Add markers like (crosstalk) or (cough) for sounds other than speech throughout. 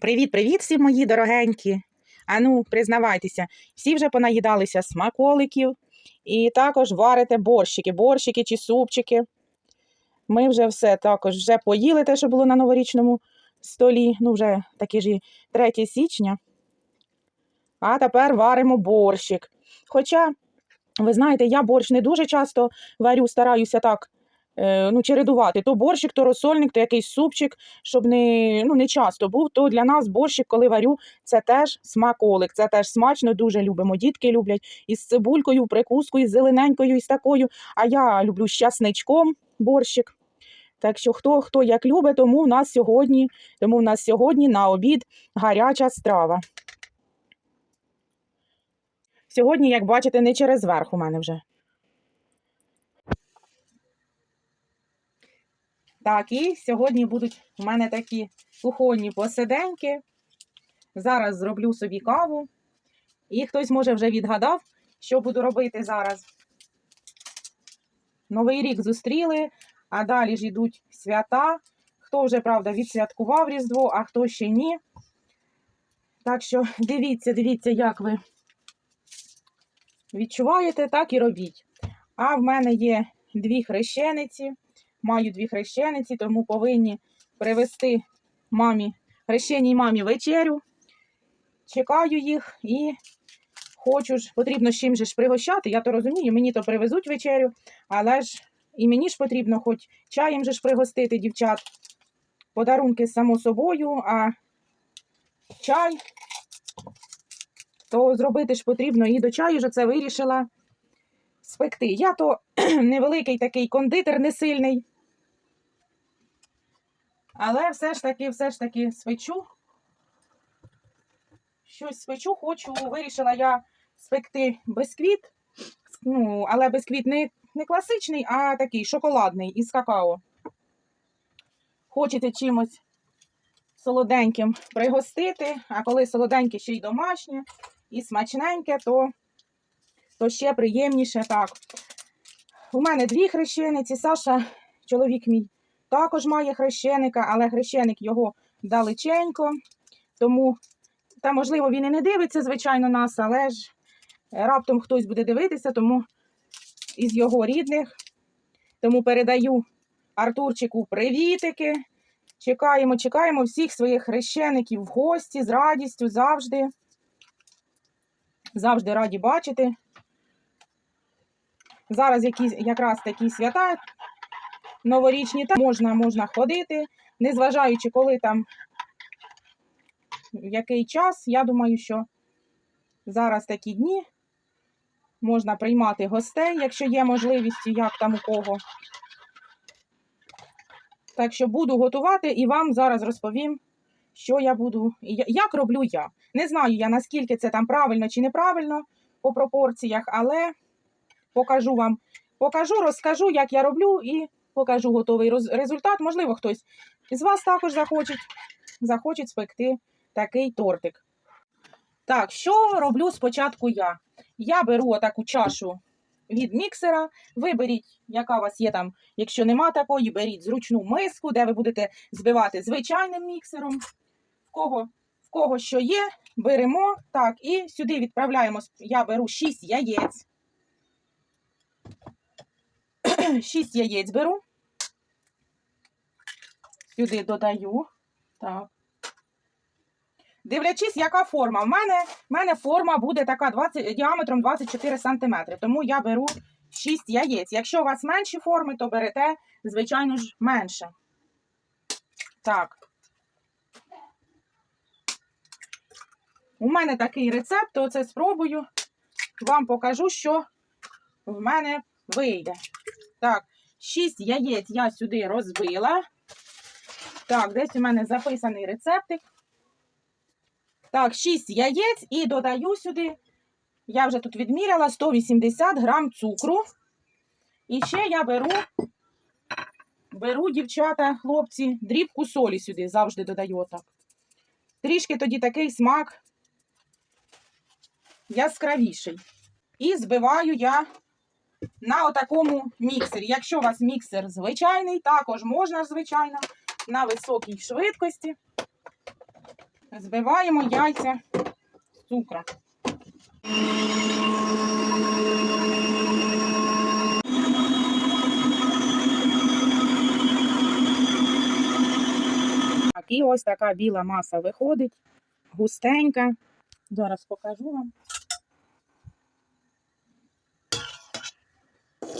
Привіт-привіт всі мої дорогенькі. Ану, признавайтеся, всі вже понаїдалися смаколиків і також варите борщики, борщики чи супчики. Ми вже все також вже поїли те, що було на новорічному столі. Ну, вже таки ж і 3 січня. А тепер варимо борщик. Хоча, ви знаєте, я борщ не дуже часто варю, стараюся так ну, чередувати. То борщик, то розсольник, то якийсь супчик, щоб не, ну, не часто був. То для нас борщик, коли варю, це теж смаколик, це теж смачно, дуже любимо. Дітки люблять із цибулькою, прикускою, з зелененькою, і з такою. А я люблю з часничком борщик. Так що хто хто як любить, тому в нас сьогодні, тому в нас сьогодні на обід гаряча страва. Сьогодні, як бачите, не через верх у мене вже. Так, і сьогодні будуть у мене такі кухонні посиденьки. Зараз зроблю собі каву. І хтось, може, вже відгадав, що буду робити зараз. Новий рік зустріли, а далі ж йдуть свята. Хто вже, правда, відсвяткував Різдво, а хто ще ні. Так що дивіться, дивіться, як ви відчуваєте, так і робіть. А в мене є дві хрещениці. Маю дві хрещениці, тому повинні привезти мамі, хрещеній мамі вечерю. Чекаю їх і хочу ж, потрібно з чим же ж пригощати. Я то розумію, мені то привезуть вечерю, але ж і мені ж потрібно хоч чаєм же ж пригостити дівчат. Подарунки само собою, а чай то зробити ж потрібно і до чаю ж це вирішила спекти. Я то (clears throat) невеликий такий кондитер не сильний. Але все ж таки, все ж таки свечу. Щось свечу хочу, вирішила я спекти бисквіт. Ну, але бисквіт не, не класичний, а такий шоколадний із какао. Хочете чимось солоденьким пригостити, а коли солоденьке ще й домашнє, і смачненьке, то, то ще приємніше так. У мене дві хрещениці. Саша, чоловік мій, також має хрещеника, але хрещеник його далеченько. Тому, та, можливо, він і не дивиться, звичайно, нас, але ж раптом хтось буде дивитися, тому із його рідних. Тому передаю Артурчику привітики. Чекаємо, чекаємо всіх своїх хрещеників в гості з радістю завжди. Завжди раді бачити. Зараз якісь, якраз такі свята новорічні, там можна, можна ходити, незважаючи, коли там який час. Я думаю, що зараз такі дні можна приймати гостей, якщо є можливість, як там у кого. Так що буду готувати і вам зараз розповім, що я буду, як роблю я. Не знаю я, наскільки це там правильно чи неправильно по пропорціях, але покажу вам, покажу, розкажу, як я роблю, і покажу готовий результат. Можливо, хтось із вас також захоче, захоче спекти такий тортик. Так, що роблю спочатку я? Я беру отаку чашу від міксера. Виберіть, яка у вас є там, якщо нема такої, беріть зручну миску, де ви будете збивати звичайним міксером. В кого, в кого що є, беремо. Так, і сюди відправляємо. Я беру 6 яєць. (clears throat) 6 яєць беру. Сюди додаю. Так. Дивлячись, яка форма. В мене, в мене форма буде така 20, діаметром 24 см. Тому я беру 6 яєць. Якщо у вас менші форми, то берете, звичайно ж, менше. Так. У мене такий рецепт, то це спробую. Вам покажу, що в мене вийде. Так, 6 яєць я сюди розбила. Так, десь у мене записаний рецептик. Так, 6 яєць і додаю сюди, я вже тут відміряла 180 грам цукру. І ще я беру, беру, дівчата, хлопці, дрібку солі сюди завжди додаю отак. Трішки тоді такий смак яскравіший. І збиваю я на отакому міксері. Якщо у вас міксер звичайний, також можна, звичайно, на високій швидкості. збиваємо яйця з цукром. І ось така біла маса виходить, густенька. Зараз покажу вам.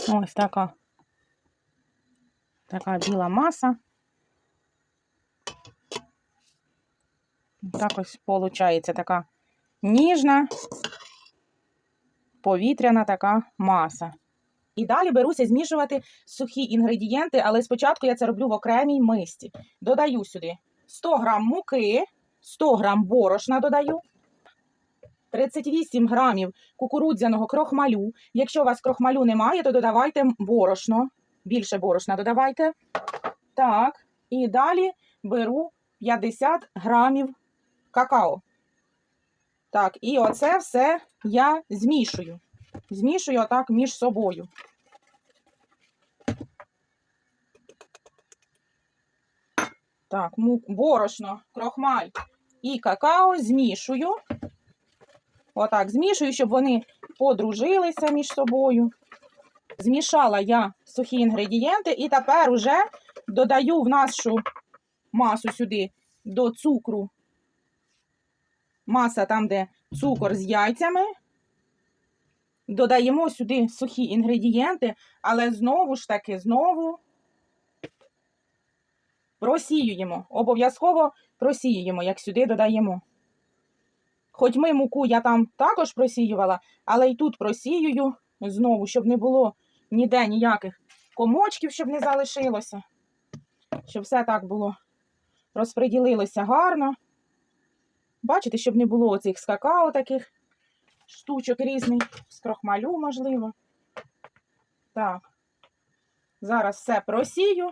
Ось така. Така біла маса. Так ось виходить така ніжна, повітряна така маса. І далі беруся змішувати сухі інгредієнти, але спочатку я це роблю в окремій мисці. Додаю сюди 100 грам муки, 100 грам борошна додаю, 38 грамів кукурудзяного крохмалю. Якщо у вас крохмалю немає, то додавайте борошно. Більше борошна додавайте. Так, і далі беру 50 грамів какао. Так, і оце все я змішую. Змішую отак між собою. Так, борошно, крохмаль і какао змішую. Отак, змішую, щоб вони подружилися між собою. Змішала я сухі інгредієнти, і тепер уже додаю в нашу масу сюди до цукру. Маса там, де цукор з яйцями. Додаємо сюди сухі інгредієнти, але знову ж таки, знову просіюємо. Обов'язково просіюємо, як сюди додаємо. Хоч ми муку я там також просіювала, але й тут просіюю знову, щоб не було ніде ніяких комочків, щоб не залишилося. Щоб все так було розподілилося гарно. Бачите, щоб не було оцих з какао таких штучок різних, з крохмалю, можливо. Так. Зараз все просію.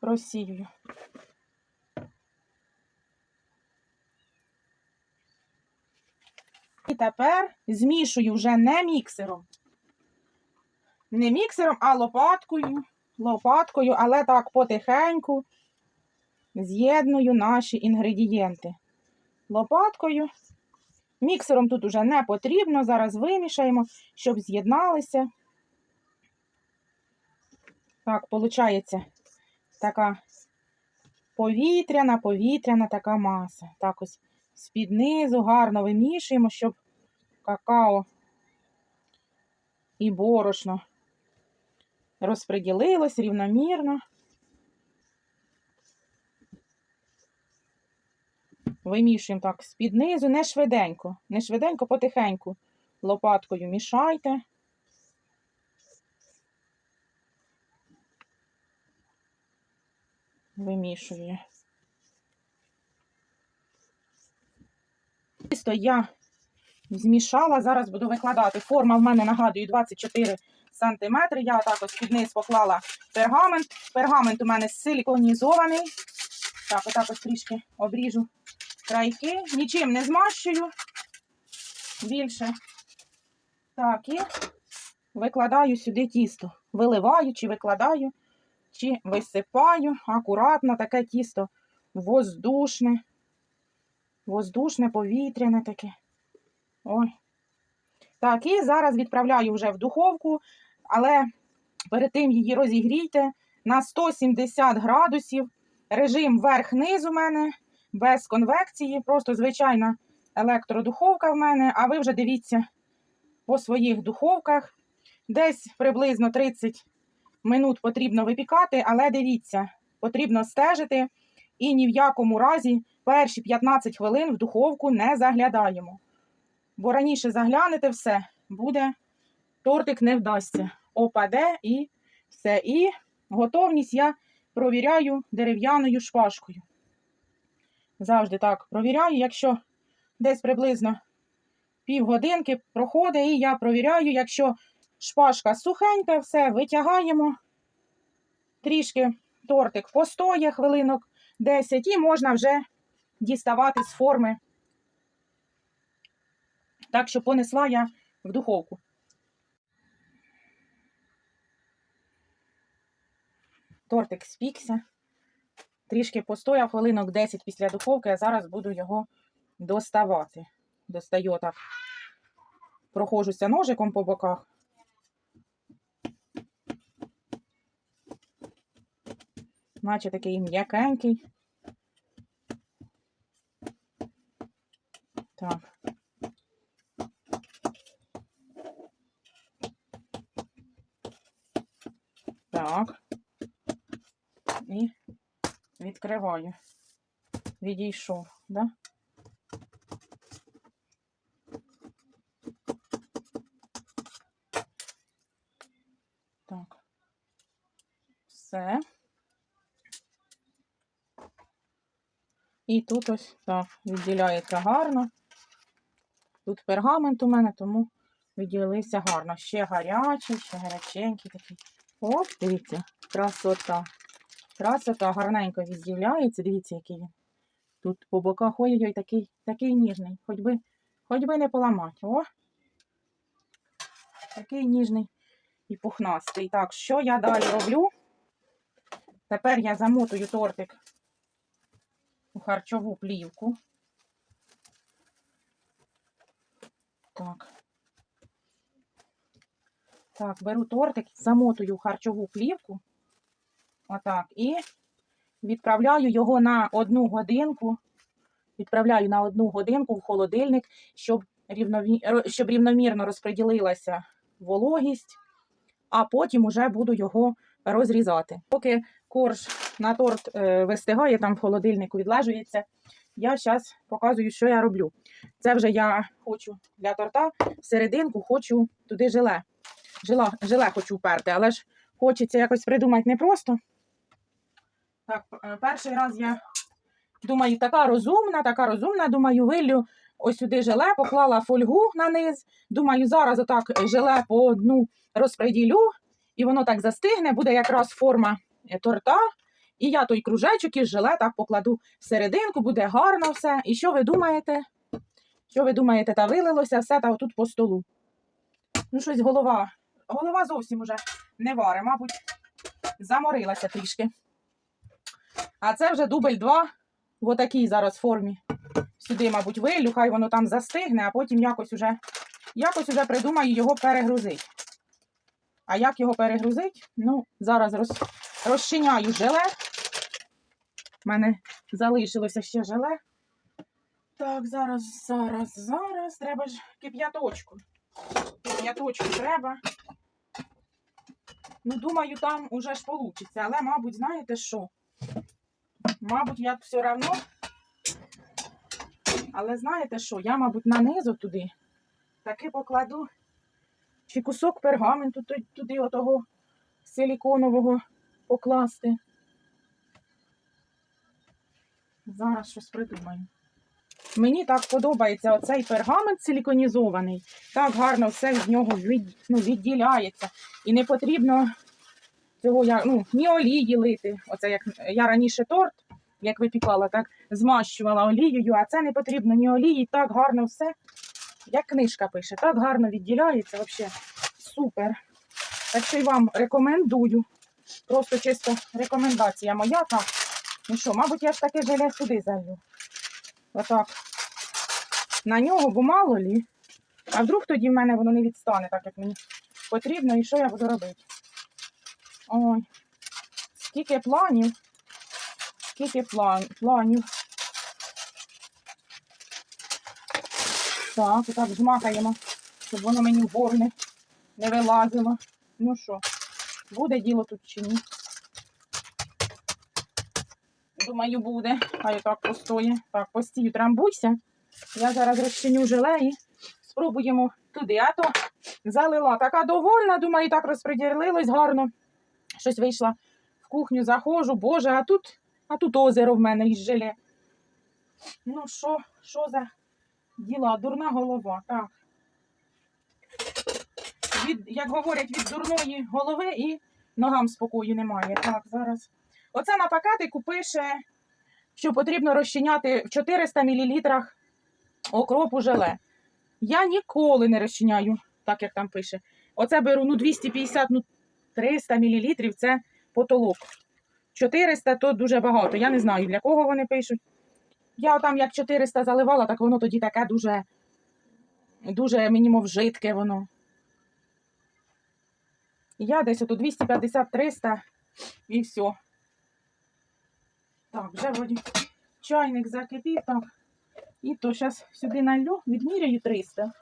Просію. І тепер змішую вже не міксером. Не міксером, а лопаткою. Лопаткою, але так потихеньку з'єдную наші інгредієнти. Лопаткою. Міксером тут уже не потрібно. Зараз вимішаємо, щоб з'єдналися. Так, виходить така повітряна, повітряна така маса. Так ось з-під низу гарно вимішуємо, щоб какао і борошно розподілилось рівномірно. Вимішуємо так з-під низу, не швиденько, не швиденько, потихеньку. Лопаткою мішайте. Вимішую. Тісто я змішала, зараз буду викладати. Форма в мене, нагадую, 24 см. Я так ось під низ поклала пергамент. Пергамент у мене силіконізований. Так, отак ось трішки обріжу крайки. Нічим не змащую більше. Так, і викладаю сюди тісто. Виливаю, чи викладаю, чи висипаю. Акуратно таке тісто воздушне. Воздушне, повітряне таке. Ой. Так, і зараз відправляю вже в духовку, але перед тим її розігрійте на 170 градусів. Режим верх-низ у мене, без конвекції, просто звичайна електродуховка в мене, а ви вже дивіться по своїх духовках. Десь приблизно 30 минут потрібно випікати, але дивіться, потрібно стежити і ні в якому разі перші 15 хвилин в духовку не заглядаємо. Бо раніше заглянете все, буде, тортик не вдасться. Опаде і все. І готовність я провіряю дерев'яною шпажкою. Завжди так провіряю, якщо десь приблизно півгодинки проходить, і я провіряю, якщо шпажка сухенька, все витягаємо. Трішки тортик постоє хвилинок 10 і можна вже діставати з форми. Так що понесла я в духовку. Тортик спікся. трішки постояв хвилинок 10 після духовки, а зараз буду його доставати. Достаю так. Прохожуся ножиком по боках. Наче такий м'якенький. Так. Так. І відкриваю. Відійшов, да? Так. Все. І тут ось так відділяється гарно. Тут пергамент у мене, тому відділився гарно. Ще гарячий, ще гаряченький такий. Оп, дивіться, красота. Красота гарненько відділяється. Дивіться, який він. Тут по боках ой-ой, такий, такий ніжний. Хоч би, хоч би не поламати. О! Такий ніжний і пухнастий. Так, що я далі роблю? Тепер я замотую тортик у харчову плівку. Так. Так, беру тортик, замотую харчову плівку. Отак. І відправляю його на одну годинку. Відправляю на одну годинку в холодильник, щоб, щоб рівномірно розподілилася вологість, а потім уже буду його розрізати. Поки корж на торт е, вистигає, там в холодильнику відлежується, я зараз показую, що я роблю. Це вже я хочу для торта серединку, хочу туди желе. Жила, желе хочу вперти, але ж хочеться якось придумати непросто. Так, е, перший раз я думаю, така розумна, така розумна, думаю, виллю ось сюди желе, поклала фольгу на низ. Думаю, зараз отак желе по одну розпреділю, і воно так застигне, буде якраз форма е, торта. І я той кружечок із желе так покладу всерединку, буде гарно все. І що ви думаєте? Що ви думаєте, та вилилося все та отут по столу. Ну, щось голова. Голова зовсім уже не варе, мабуть, заморилася трішки. А це вже дубль 2 в отакій зараз формі. Сюди, мабуть, вилю, хай воно там застигне, а потім якось уже, якось уже придумаю його перегрузити. А як його перегрузити? Ну, зараз роз, розчиняю желе. У мене залишилося ще желе. Так, зараз, зараз, зараз. Треба ж кип'яточку. Кип'яточку треба. Ну, думаю, там уже ж вийде. Але, мабуть, знаєте що? Мабуть, я все одно. Але знаєте що? Я, мабуть, нанизу туди таки покладу чи кусок пергаменту туди отого силіконового покласти. Зараз щось придумаю. Мені так подобається оцей пергамент силіконізований. Так гарно все від нього від, ну, відділяється. І не потрібно цього ну, ні олії лити. Оце як я раніше торт, як випікала, так змащувала олією, а це не потрібно ні олії, так гарно все. Як книжка пише, так гарно відділяється, взагалі супер. Так що й вам рекомендую. Просто чисто рекомендація моя. Так. Ну що, мабуть, я ж таке желе сюди залью. Отак. На нього, бо мало лі. А вдруг тоді в мене воно не відстане, так як мені потрібно, і що я буду робити? Ой, скільки планів, скільки план, планів. Так, отак жмакаємо, щоб воно мені в не вилазило. Ну що, буде діло тут чи ні? Думаю, буде. Хай так постоє. Так, постію трамбуйся. Я зараз розчиню желе і спробуємо туди. А то залила така довольна, думаю, так розподілилось гарно. Щось вийшла в кухню, заходжу, боже, а тут, а тут озеро в мене із желе. Ну, що, що за діла? Дурна голова. Так. Від, як говорять, від дурної голови і ногам спокою немає. Так, зараз. Оце на пакетику пише, що потрібно розчиняти в 400 мл окропу желе. Я ніколи не розчиняю, так як там пише. Оце беру ну 250, ну 300 мл це потолок. 400 то дуже багато. Я не знаю, для кого вони пишуть. Я там як 400 заливала, так воно тоді таке дуже, дуже мені жидке воно. Я десь ото 250-300 і все. Так, вже вроді чайник закипів, так. І то зараз сюди налью, відміряю 300.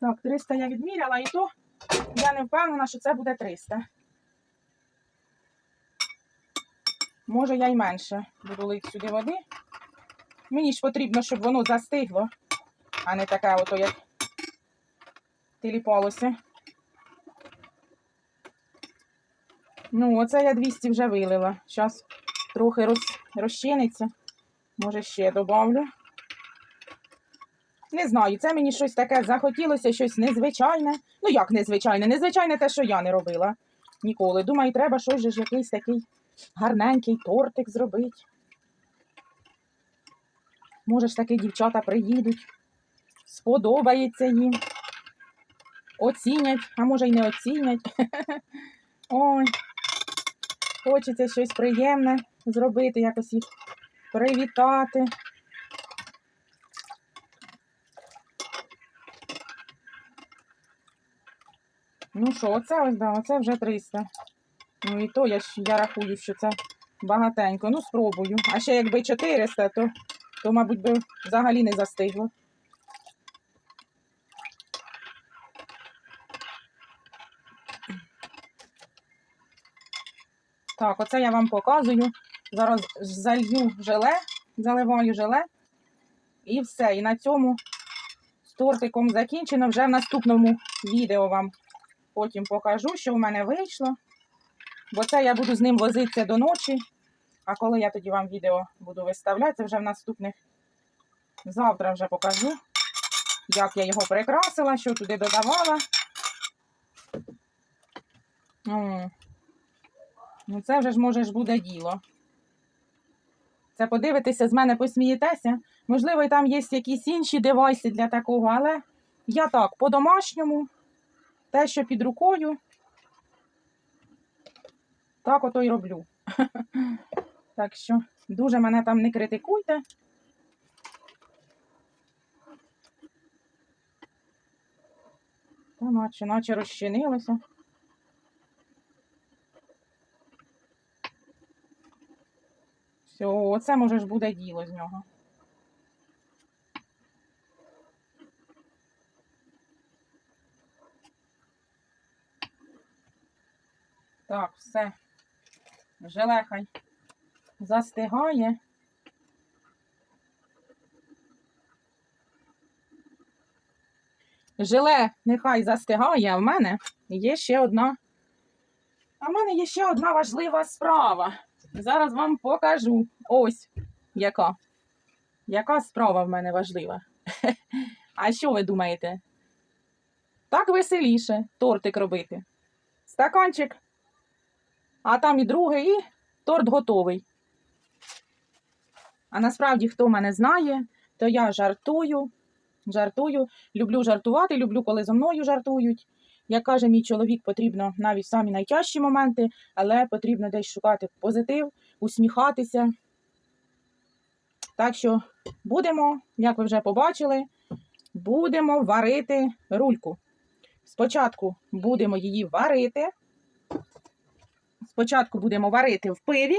Так, 300 я відміряла, і то я не впевнена, що це буде 300. Може, я й менше буду лити сюди води. Мені ж потрібно, щоб воно застигло, а не таке ото, як тіліпалося. Ну, оце я 200 вже вилила. Зараз трохи роз, розчиниться. Може, ще добавлю. Не знаю, це мені щось таке захотілося, щось незвичайне. Ну, як незвичайне? Незвичайне те, що я не робила ніколи. Думаю, треба щось ж якийсь такий гарненький тортик зробити. Може ж таки дівчата приїдуть, сподобається їм, оцінять, а може й не оцінять. (laughs) Ой, хочеться щось приємне зробити, якось їх привітати. Ну що, оце ось, да, оце вже 300. Ну і то я, я рахую, що це багатенько. Ну, спробую. А ще якби 400, то, то мабуть, би взагалі не застигло. Так, оце я вам показую. Зараз залью желе, заливаю желе. І все. І на цьому з тортиком закінчено. Вже в наступному відео вам потім покажу, що в мене вийшло. Бо це я буду з ним возитися до ночі. А коли я тоді вам відео буду виставляти, це вже в наступних завтра вже покажу, як я його прикрасила, що туди додавала. Ну, це вже ж може ж буде діло. Це подивитися, з мене посмієтеся. Можливо, і там є якісь інші девайси для такого, але я так, по-домашньому, те, що під рукою, так ото й роблю. (laughs) Так що дуже мене там не критикуйте. Та наче, наче розчинилося. Оце може ж буде діло з нього. Так, все. Желе хай застигає. Желе нехай застигає, а в мене є ще одна. А в мене є ще одна важлива справа. Зараз вам покажу. Ось яка. Яка справа в мене важлива. (laughs) А що ви думаєте? Так веселіше тортик робити. Стаканчик, а там і другий, і торт готовий. А насправді, хто мене знає, то я жартую, жартую, люблю жартувати, люблю, коли зо мною жартують. Як каже мій чоловік, потрібно навіть самі найтяжчі моменти, але потрібно десь шукати позитив, усміхатися. Так що будемо, як ви вже побачили, будемо варити рульку. Спочатку будемо її варити. Спочатку будемо варити в пиві,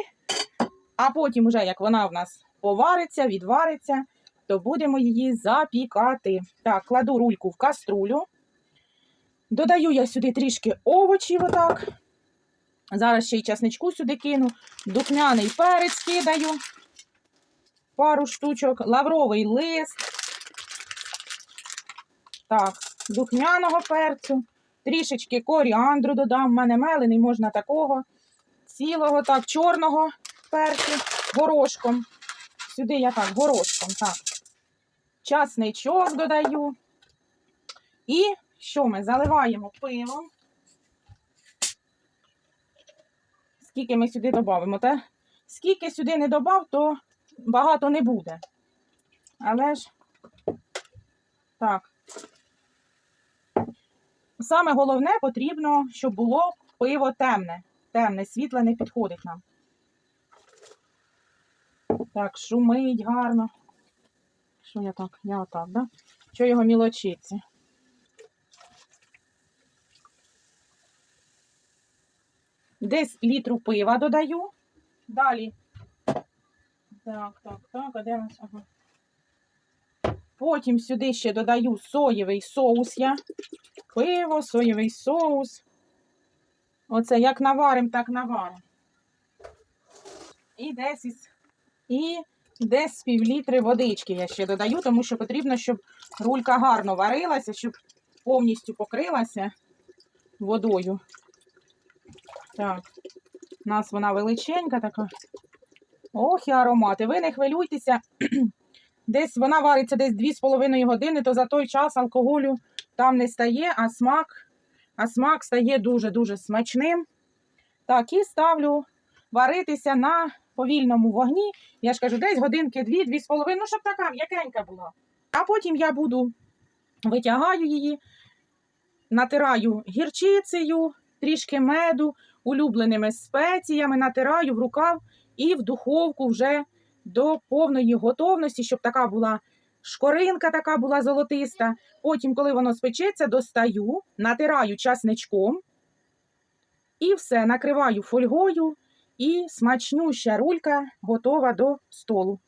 а потім, уже як вона в нас повариться, відвариться, то будемо її запікати. Так, кладу рульку в каструлю. Додаю я сюди трішки овочів, отак. Зараз ще й часничку сюди кину. Духмяний перець кидаю. Пару штучок, лавровий лист. Так, духмяного перцю. Трішечки коріандру додам. В мене мелений, можна такого. Цілого, так, чорного перцю горошком. Сюди я так, горошком, так. Часничок додаю. І що ми заливаємо пивом. Скільки ми сюди додамо? Та скільки сюди не додав, то багато не буде. Але ж так. Саме головне потрібно, щоб було пиво темне. темне, світле не підходить нам. Так, шумить гарно. Що я так? Я отак, да? Що його мілочиться? Десь літру пива додаю. Далі. Так, так, так, а де нас? Ага. Потім сюди ще додаю соєвий соус я. Пиво, соєвий соус. Оце як наварим, так наварим. І десь із... І десь півлітри водички я ще додаю, тому що потрібно, щоб рулька гарно варилася, щоб повністю покрилася водою. Так, у нас вона величенька така. Ох, і аромати. Ви не хвилюйтеся. (clears throat) Десь вона вариться десь 2,5 години, то за той час алкоголю там не стає, а смак, а смак стає дуже-дуже смачним. Так, і ставлю варитися на повільному вогні. Я ж кажу, десь годинки дві, дві з половиною, ну, щоб така м'якенька була. А потім я буду витягаю її, натираю гірчицею, трішки меду, улюбленими спеціями, натираю в рукав і в духовку вже до повної готовності, щоб така була шкоринка, така була золотиста. Потім, коли воно спечеться, достаю, натираю часничком і все, накриваю фольгою, і смачнюща рулька готова до столу.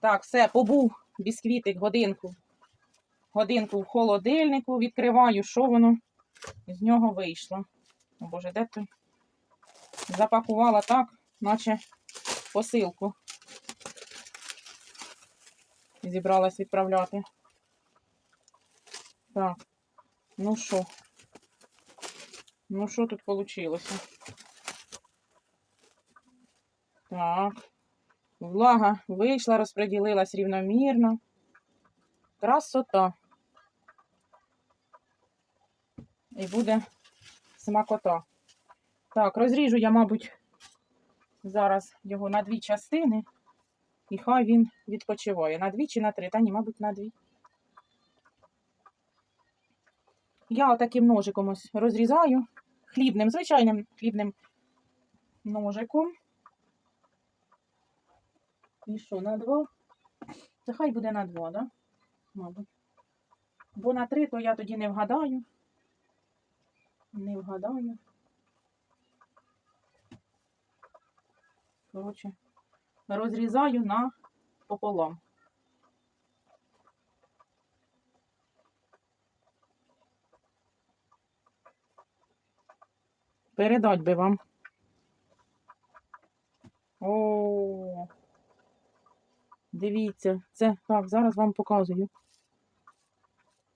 Так, все, побув бісквітик годинку. Годинку в холодильнику, відкриваю, що воно з нього вийшло. О Боже, де ти? Запакувала так, наче посилку. Зібралась відправляти. Так, ну що? Ну, що тут вийшло? Так. Влага вийшла, розподілилась рівномірно. Красота. І буде смакота. Так, розріжу я, мабуть, зараз його на дві частини. І хай він відпочиває. На дві чи на три? Та ні, мабуть, на дві. Я отаким ножиком ось розрізаю. Хлібним, звичайним хлібним ножиком. І що, на два? Це хай буде на два, да? Мабуть. Бо на три, то я тоді не вгадаю. Не вгадаю. Коротше, розрізаю на пополам. Передать би вам. О, дивіться, це так, зараз вам показую.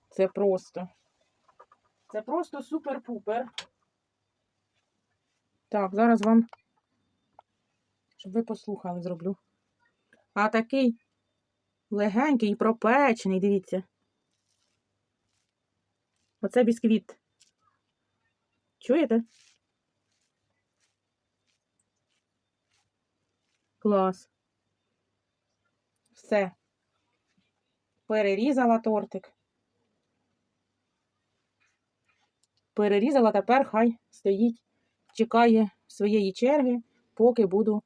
Це просто. Це просто супер-пупер. Так, зараз вам, щоб ви послухали, зроблю. А такий легенький і пропечений, дивіться. Оце бісквіт. Чуєте? Клас. Все. Перерізала тортик. Перерізала, тепер хай стоїть, чекає своєї черги, поки буду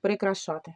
прикрашати.